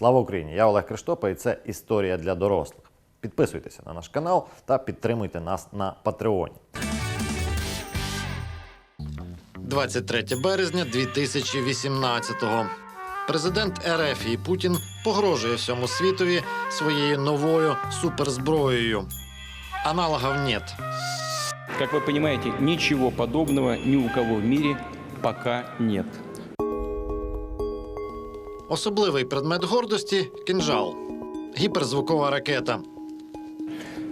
Слава Україні! Я Олег Криштопа, і це історія для дорослих. Підписуйтеся на наш канал та підтримуйте нас на Патреоні. 23 березня 2018-го. Президент РФ і Путін погрожує всьому світові своєю новою суперзброєю. Аналогов нет. Как вы понимаете, ничего подобного ни у кого в мире пока нет. Особливий предмет гордості кінжал. Гіперзвукова ракета.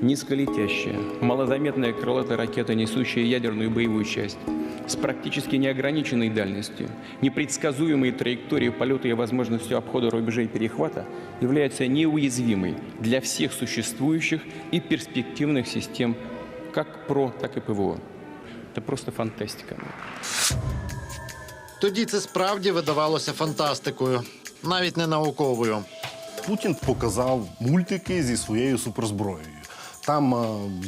Низколетящая, малозаметная крылатая ракета, несущая ядерную боевую часть, с практически неограниченной дальностью, непредсказуемой траекторией полета и возможностью обхода рубежей перехвата, является неуязвимой для всех существующих и перспективных систем как ПРО, так и ПВО. Это просто фантастика. Тоді це справді видавалося фантастикою, навіть не науковою. Путін показав мультики зі своєю суперзброєю. Там е,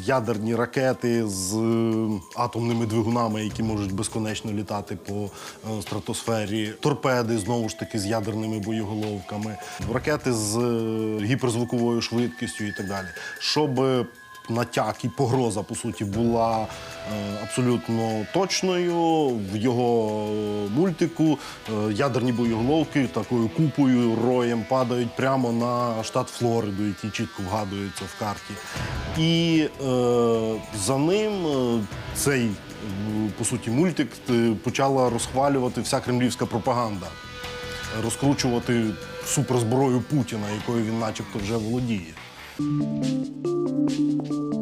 ядерні ракети з е, атомними двигунами, які можуть безконечно літати по е, стратосфері, торпеди знову ж таки з ядерними боєголовками, ракети з гіперзвуковою швидкістю і так далі. Щоб натяк і погроза, по суті, була е, абсолютно точною. В його е, мультику е, ядерні боєголовки такою купою роєм падають прямо на штат Флориду, який чітко вгадується в карті. І е, за ним цей, по суті, мультик почала розхвалювати вся кремлівська пропаганда, розкручувати суперзброю Путіна, якою він начебто вже володіє.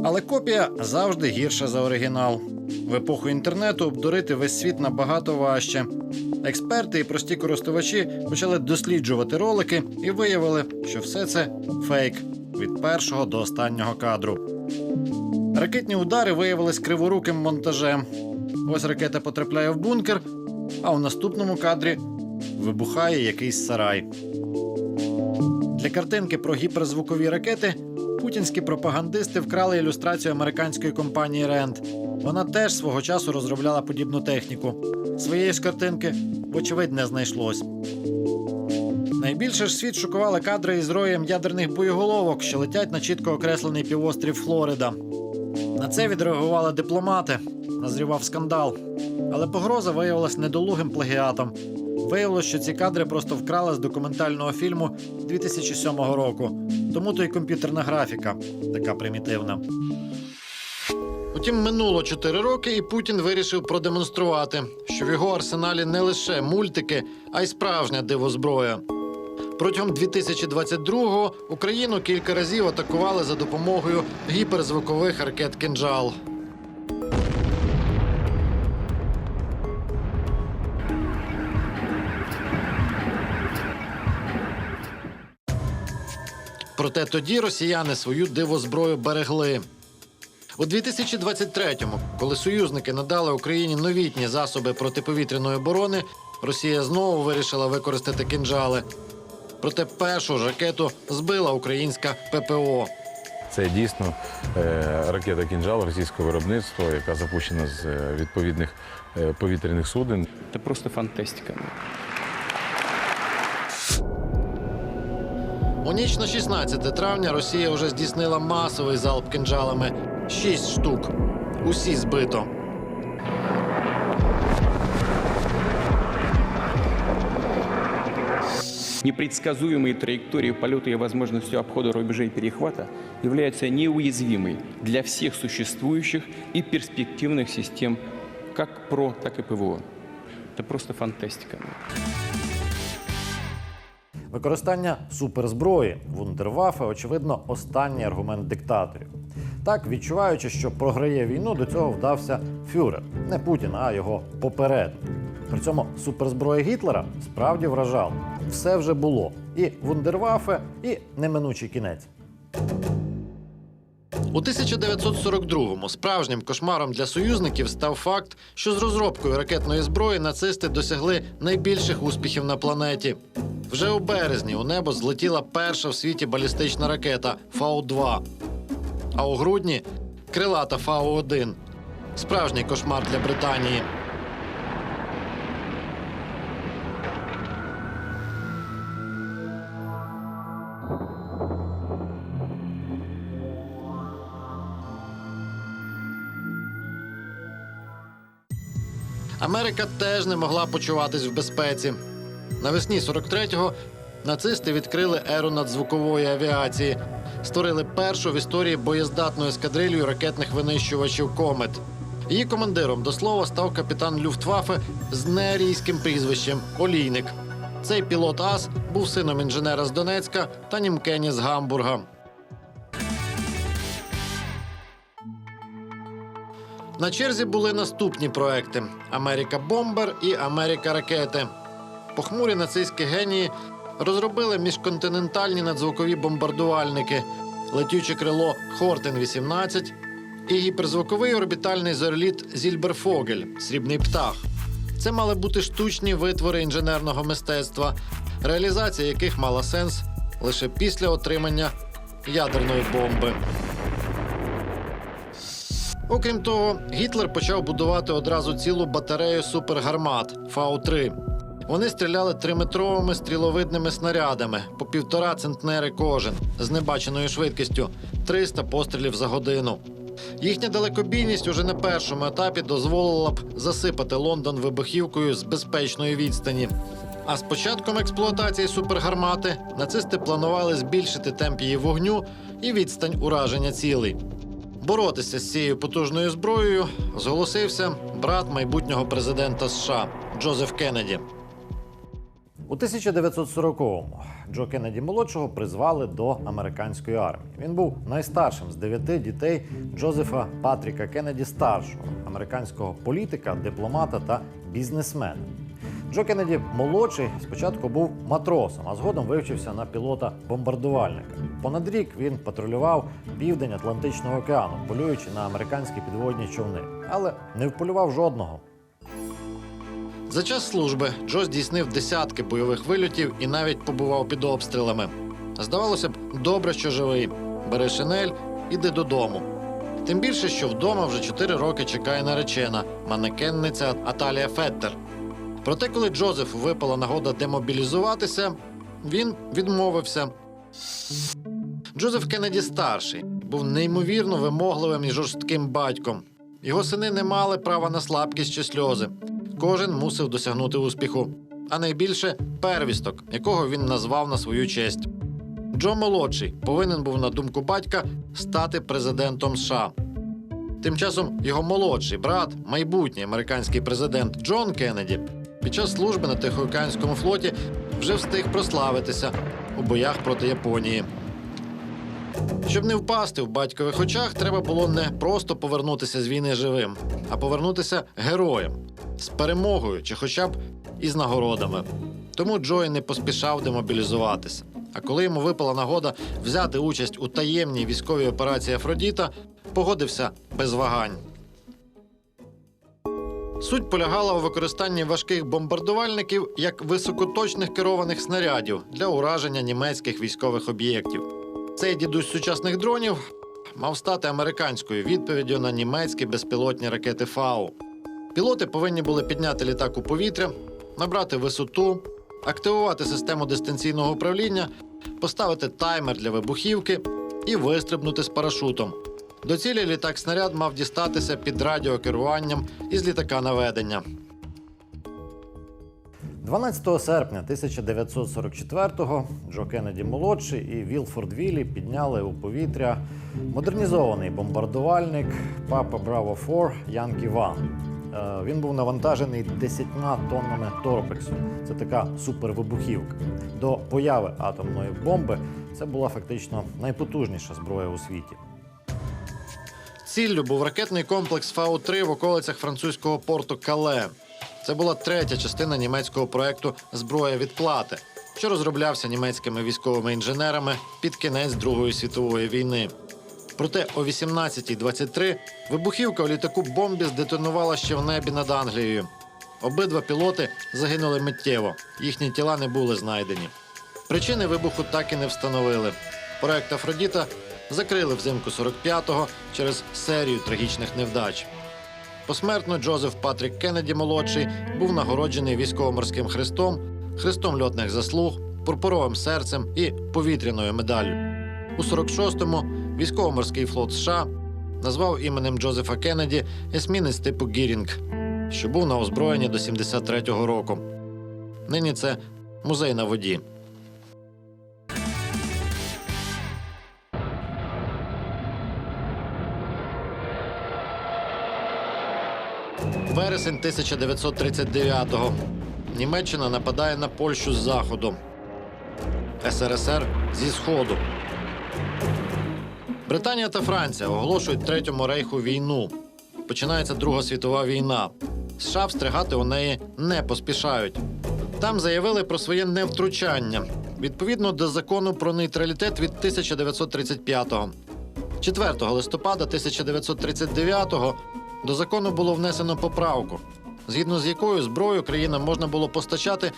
Але копія завжди гірша за оригінал. В епоху інтернету обдурити весь світ набагато важче. Експерти і прості користувачі почали досліджувати ролики і виявили, що все це фейк від першого до останнього кадру. Ракетні удари виявились криворуким монтажем. Ось ракета потрапляє в бункер, а у наступному кадрі вибухає якийсь сарай. Для картинки про гіперзвукові ракети путінські пропагандисти вкрали ілюстрацію американської компанії Rand. Вона теж свого часу розробляла подібну техніку. Своєї ж картинки, вочевидь, не знайшлось. Найбільше ж світ шокували кадри із роєм ядерних боєголовок, що летять на чітко окреслений півострів Флорида. На це відреагували дипломати. Назрівав скандал. Але погроза виявилась недолугим плагіатом. Виявилось, що ці кадри просто вкрали з документального фільму 2007 року. Тому то й комп'ютерна графіка така примітивна. Утім, минуло 4 роки, і Путін вирішив продемонструвати, що в його арсеналі не лише мультики, а й справжня дивозброя. Протягом 2022-го Україну кілька разів атакували за допомогою гіперзвукових ракет «Кинджал». Проте тоді росіяни свою дивозброю берегли. У 2023-му, коли союзники надали Україні новітні засоби протиповітряної оборони, Росія знову вирішила використати кинджали. Проте першу ж ракету збила українська ППО. Це дійсно е, ракета кінжал російського виробництва, яка запущена з е, відповідних е, повітряних суден. Это просто фантастика. У ніч на 16 травня Росія вже здійснила масовий залп кинджалами. Шість штук. Усі збито. Непредсказуемой траекторией полета и возможностью обхода рубежей перехвата является неуязвимой для всех существующих и перспективных систем как ПРО, так и ПВО. Это просто фантастика. Використання суперзброї вундервафи, очевидно, останній аргумент диктаторів. Так, відчуваючи, що програє війну, до цього вдався фюрер, не Путін, а його попередник. При цьому суперзброя Гітлера справді вражала. Все вже було: і вундервафе, і неминучий кінець. У 1942-му справжнім кошмаром для союзників став факт, що з розробкою ракетної зброї нацисти досягли найбільших успіхів на планеті. Вже у березні у небо злетіла перша в світі балістична ракета Фау-2. А у грудні крилата Фау-1. Справжній кошмар для Британії. Америка теж не могла почуватись в безпеці. Навесні 43-го нацисти відкрили еру надзвукової авіації, створили першу в історії боєздатну ескадрилью ракетних винищувачів Комет. Її командиром до слова став капітан Люфтваффе з неарійським прізвищем Олійник. Цей пілот ас був сином інженера з Донецька та німкені з Гамбурга. На черзі були наступні проекти: Америка Бомбер і Америка Ракети. Похмурі нацистські генії розробили міжконтинентальні надзвукові бомбардувальники, летюче крило Хортен 18 і гіперзвуковий орбітальний зореліт Зільберфогель Срібний птах. Це мали бути штучні витвори інженерного мистецтва, реалізація яких мала сенс лише після отримання ядерної бомби. Окрім того, Гітлер почав будувати одразу цілу батарею супергармат Фау-3. Вони стріляли триметровими стріловидними снарядами по півтора центнери кожен з небаченою швидкістю 300 пострілів за годину. Їхня далекобійність уже на першому етапі дозволила б засипати Лондон вибухівкою з безпечної відстані. А з початком експлуатації супергармати нацисти планували збільшити темп її вогню і відстань ураження цілей. Боротися з цією потужною зброєю зголосився брат майбутнього президента США Джозеф Кеннеді. У 1940-му Джо Кеннеді молодшого призвали до американської армії. Він був найстаршим з дев'яти дітей Джозефа Патріка Кеннеді старшого, американського політика, дипломата та бізнесмена. Джо Кеннеді молодший спочатку був матросом, а згодом вивчився на пілота бомбардувальника. Понад рік він патрулював південь Атлантичного океану, полюючи на американські підводні човни, але не вполював жодного. За час служби Джо здійснив десятки бойових вильотів і навіть побував під обстрілами. Здавалося б, добре, що живий. Бери шинель, іди додому. Тим більше, що вдома вже чотири роки чекає наречена манекенниця Аталія Феттер. Проте, коли Джозеф випала нагода демобілізуватися, він відмовився. Джозеф Кеннеді старший був неймовірно вимогливим і жорстким батьком. Його сини не мали права на слабкість чи сльози. Кожен мусив досягнути успіху, а найбільше первісток, якого він назвав на свою честь. Джо молодший повинен був, на думку батька, стати президентом США. Тим часом його молодший брат, майбутній американський президент Джон Кеннеді, під час служби на Тихоокеанському флоті вже встиг прославитися у боях проти Японії. Щоб не впасти в батькових очах, треба було не просто повернутися з війни живим, а повернутися героєм з перемогою чи хоча б із нагородами. Тому Джой не поспішав демобілізуватися. А коли йому випала нагода взяти участь у таємній військовій операції Афродіта, погодився без вагань. Суть полягала у використанні важких бомбардувальників як високоточних керованих снарядів для ураження німецьких військових об'єктів. Цей дідусь сучасних дронів мав стати американською відповіддю на німецькі безпілотні ракети Фау. Пілоти повинні були підняти літак у повітря, набрати висоту, активувати систему дистанційного управління, поставити таймер для вибухівки і вистрибнути з парашутом. До цілі літак снаряд мав дістатися під радіокеруванням із літака наведення. 12 серпня 1944-го Джо Кеннеді молодший і Вілфорд Віллі підняли у повітря модернізований бомбардувальник Папа Браво 4 Янкі Ван. Е, Він був навантажений 10 тоннами торпексу. Це така супервибухівка. До появи атомної бомби це була фактично найпотужніша зброя у світі. Ціллю був ракетний комплекс Фау-3 в околицях французького порту Кале. Це була третя частина німецького проекту Зброя відплати, що розроблявся німецькими військовими інженерами під кінець Другої світової війни. Проте о 18.23 вибухівка у літаку бомбі здетонувала ще в небі над Англією. Обидва пілоти загинули миттєво. Їхні тіла не були знайдені. Причини вибуху так і не встановили. Проект Афродіта закрили взимку 45-го через серію трагічних невдач. Посмертно Джозеф Патрік Кеннеді молодший був нагороджений військово-морським хрестом, хрестом льотних заслуг пурпуровим серцем і повітряною медаллю. У 46-му військово-морський флот США назвав іменем Джозефа Кеннеді есмінець типу Гірінг, що був на озброєнні до 73-го року. Нині це музей на воді. Вересень 1939-го. Німеччина нападає на Польщу з заходу. СРСР зі сходу. Британія та Франція оголошують Третьому рейху війну. Починається Друга світова війна. США встрягати у неї не поспішають. Там заявили про своє невтручання відповідно до закону про нейтралітет від 1935-го. 4 листопада 1939-го до закону було внесено поправку, згідно з якою зброю країнам можна було постачати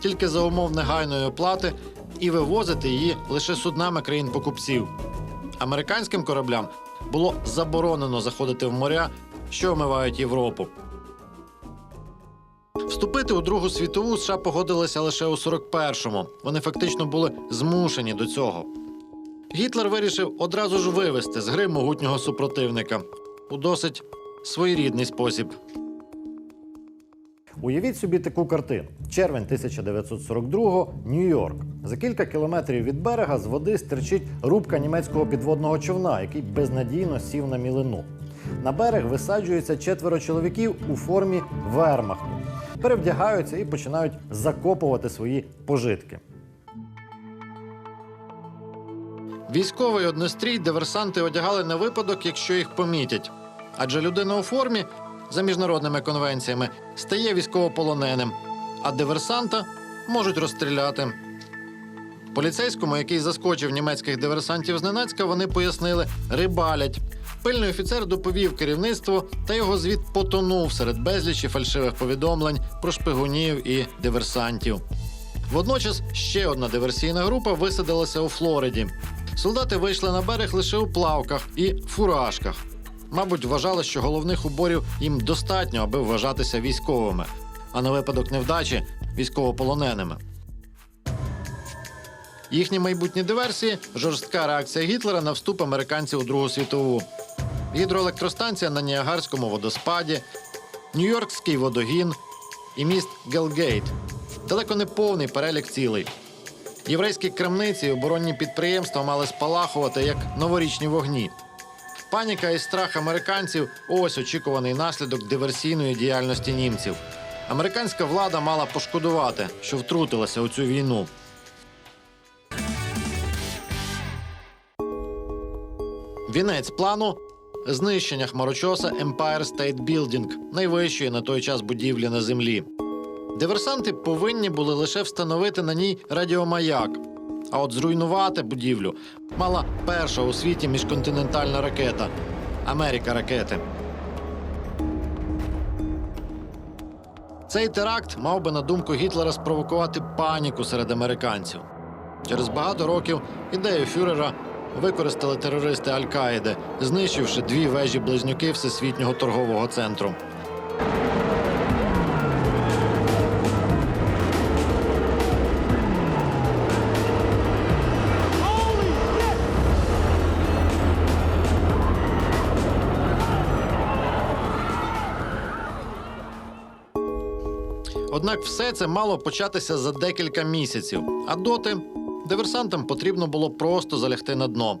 тільки за умов негайної оплати і вивозити її лише суднами країн-покупців. Американським кораблям було заборонено заходити в моря, що омивають Європу. Вступити у Другу світову США погодилися лише у 41-му. Вони фактично були змушені до цього. Гітлер вирішив одразу ж вивести з гри могутнього супротивника у досить своєрідний спосіб. Уявіть собі таку картину: червень 1942-го, Нью-Йорк. За кілька кілометрів від берега з води стирчить рубка німецького підводного човна, який безнадійно сів на мілину. На берег висаджується четверо чоловіків у формі вермахту, перевдягаються і починають закопувати свої пожитки. Військовий однострій диверсанти одягали на випадок, якщо їх помітять. Адже людина у формі за міжнародними конвенціями стає військовополоненим, а диверсанта можуть розстріляти. Поліцейському, який заскочив німецьких диверсантів зненацька, вони пояснили рибалять. Пильний офіцер доповів керівництво, та його звіт потонув серед безлічі фальшивих повідомлень про шпигунів і диверсантів. Водночас ще одна диверсійна група висадилася у Флориді. Солдати вийшли на берег лише у плавках і фуражках. Мабуть, вважали, що головних уборів їм достатньо, аби вважатися військовими, а на випадок невдачі військовополоненими. Їхні майбутні диверсії жорстка реакція Гітлера на вступ американців у Другу світову. Гідроелектростанція на Ніагарському водоспаді, Нью-Йоркський водогін і міст Гелгейт. Далеко не повний перелік цілей. Єврейські крамниці і оборонні підприємства мали спалахувати як новорічні вогні. Паніка і страх американців ось очікуваний наслідок диверсійної діяльності німців. Американська влада мала пошкодувати, що втрутилася у цю війну. Вінець плану знищення хмарочоса Empire State Building, найвищої на той час будівлі на землі. Диверсанти повинні були лише встановити на ній радіомаяк. А от зруйнувати будівлю мала перша у світі міжконтинентальна ракета Америка ракети. Цей теракт мав би на думку Гітлера спровокувати паніку серед американців. Через багато років ідею фюрера використали терористи Аль-Каїди, знищивши дві вежі близнюки Всесвітнього торгового центру. Однак все це мало початися за декілька місяців. А доти диверсантам потрібно було просто залягти на дно.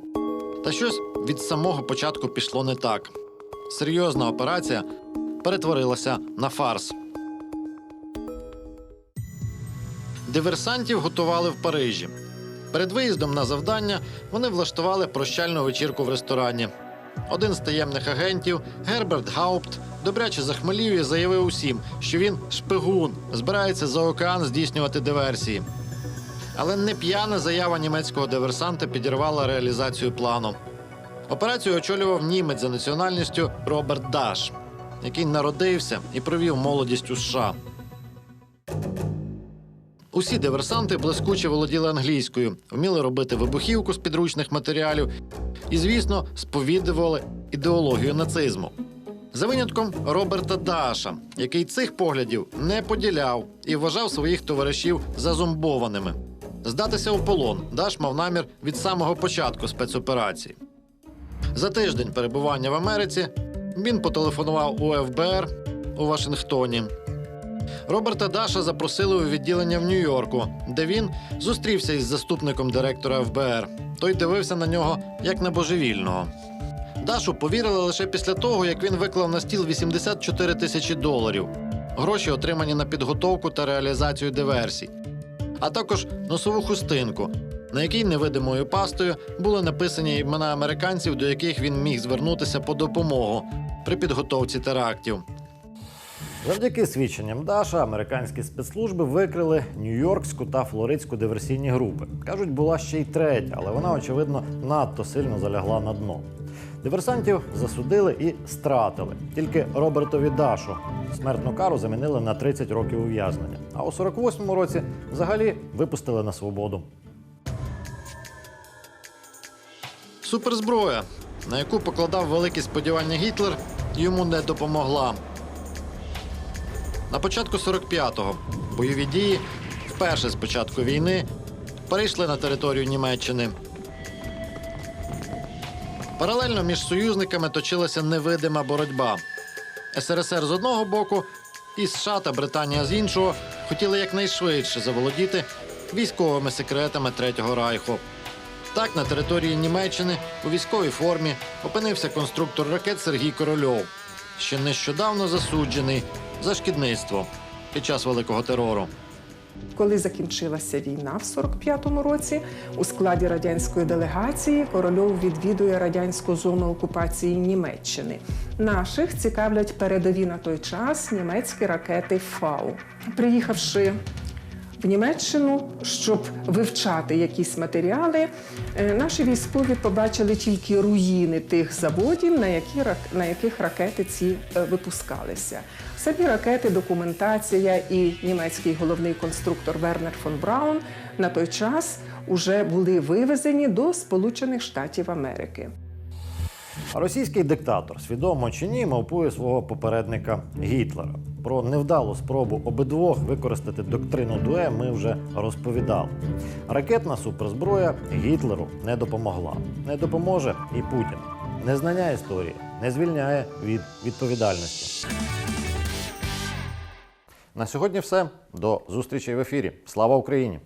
Та щось від самого початку пішло не так. Серйозна операція перетворилася на фарс. Диверсантів готували в Парижі. Перед виїздом на завдання вони влаштували прощальну вечірку в ресторані. Один з таємних агентів, Герберт Гаупт, добряче захмелів і заявив усім, що він шпигун, збирається за океан здійснювати диверсії. Але не п'яна заява німецького диверсанта підірвала реалізацію плану. Операцію очолював німець за національністю Роберт Даш, який народився і провів молодість у США. Усі диверсанти блискуче володіли англійською, вміли робити вибухівку з підручних матеріалів і, звісно, сповідували ідеологію нацизму. За винятком Роберта Даша, який цих поглядів не поділяв і вважав своїх товаришів зазомбованими. Здатися у полон Даш мав намір від самого початку спецоперації. За тиждень перебування в Америці він потелефонував у ФБР у Вашингтоні. Роберта Даша запросили у відділення в Нью-Йорку, де він зустрівся із заступником директора ФБР. Той дивився на нього як на божевільного. Дашу повірили лише після того, як він виклав на стіл 84 тисячі доларів, гроші отримані на підготовку та реалізацію диверсій, а також носову хустинку, на якій невидимою пастою були написані імена американців, до яких він міг звернутися по допомогу при підготовці терактів. Завдяки свідченням Даша американські спецслужби викрили Нью-Йоркську та Флоридську диверсійні групи. Кажуть, була ще й третя, але вона, очевидно, надто сильно залягла на дно. Диверсантів засудили і стратили. Тільки Робертові Дашу смертну кару замінили на 30 років ув'язнення. А у 48-му році взагалі випустили на свободу. Суперзброя, на яку покладав великі сподівання Гітлер, йому не допомогла. На початку 45-го бойові дії вперше з початку війни перейшли на територію Німеччини. Паралельно між союзниками точилася невидима боротьба. СРСР з одного боку і США та Британія з іншого хотіли якнайшвидше заволодіти військовими секретами Третього Райху. Так, на території Німеччини у військовій формі опинився конструктор ракет Сергій Корольов, ще нещодавно засуджений за шкідництво під час великого терору. Коли закінчилася війна в 45-му році, у складі радянської делегації Корольов відвідує радянську зону окупації Німеччини. Наших цікавлять передові на той час німецькі ракети Фау. Приїхавши в Німеччину, щоб вивчати якісь матеріали, е, наші військові побачили тільки руїни тих заводів, на, які, на яких ракети ці е, випускалися. Самі ракети, документація і німецький головний конструктор Вернер фон Браун на той час уже були вивезені до Сполучених Штатів Америки. Російський диктатор, свідомо чи ні, мавпує свого попередника Гітлера. Про невдалу спробу обидвох використати доктрину Дуе ми вже розповідали. Ракетна суперзброя Гітлеру не допомогла. Не допоможе і Путін. Незнання історії не звільняє від відповідальності. На сьогодні все. До зустрічі в ефірі. Слава Україні!